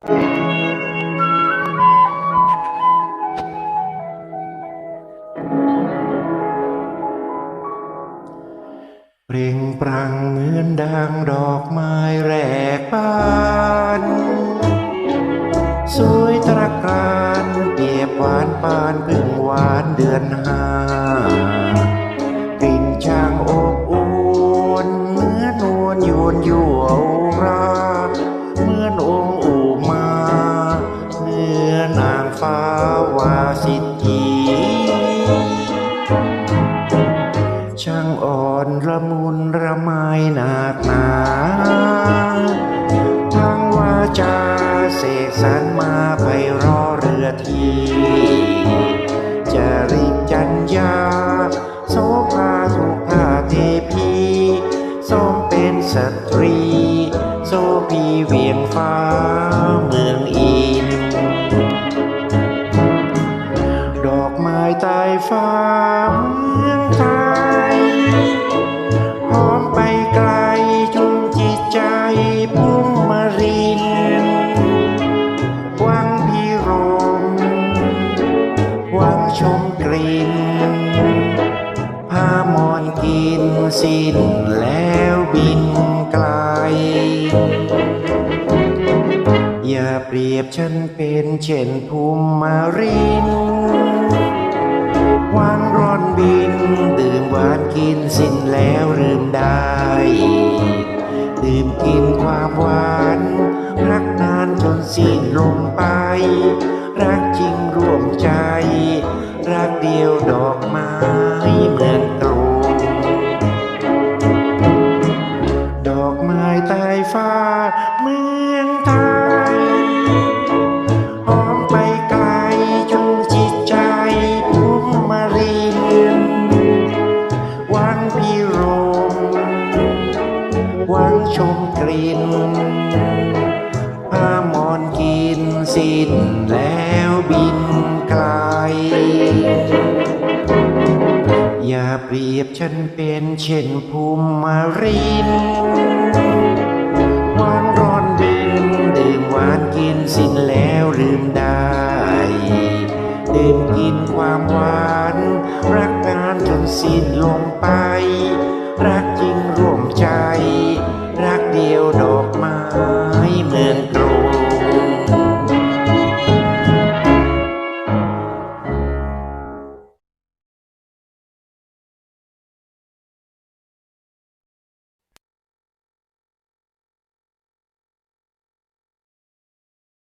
เปล่งปรังเหมือนดังดอกไม้แรกบานสวยตระการเปียบหวานปานพึ่งหวานเดือนห้า สิทธีช่างอ่อนละมุนระไมหนักหนาทั้งวาจาเสกสรรมาไพเราะเรือทีจะริตจัญญาโสภาสุภาเทพีสมเป็นสตรี โสพีเวียงฟ้าเมืองอิ หวังชมกลิ่นผ้ามอนกินสิ้นแล้วบินไกล อย่าเปรียบฉันเป็นเช่นภูมิมารินหวานร้อนบินดื่มหวานกินสิ้นแล้วลืมได้ดื่มกินความหวานรักนานจนสิ้นลมไป รักจริงร่วมใจ รักเดียวดอกไม้เหมือนตรงดอกไม้ใต้ฟ้าเมืองไทยหอมไปไกลจูงจิตใจพุ่มมารินวังพิรมวังชมกลิ่นผ้ามอนกินสิ้นแล้วบิน เปรียบฉันเป็นเช่นภูมิมารินวานร้อนดินดื่มหวานกินสิ้นแล้วลืมได้ดื่มกินความหวาน รักงานจนสิ้นลงไป รักจริงร่วมใจ รักเดียวดอกไม้เหมือน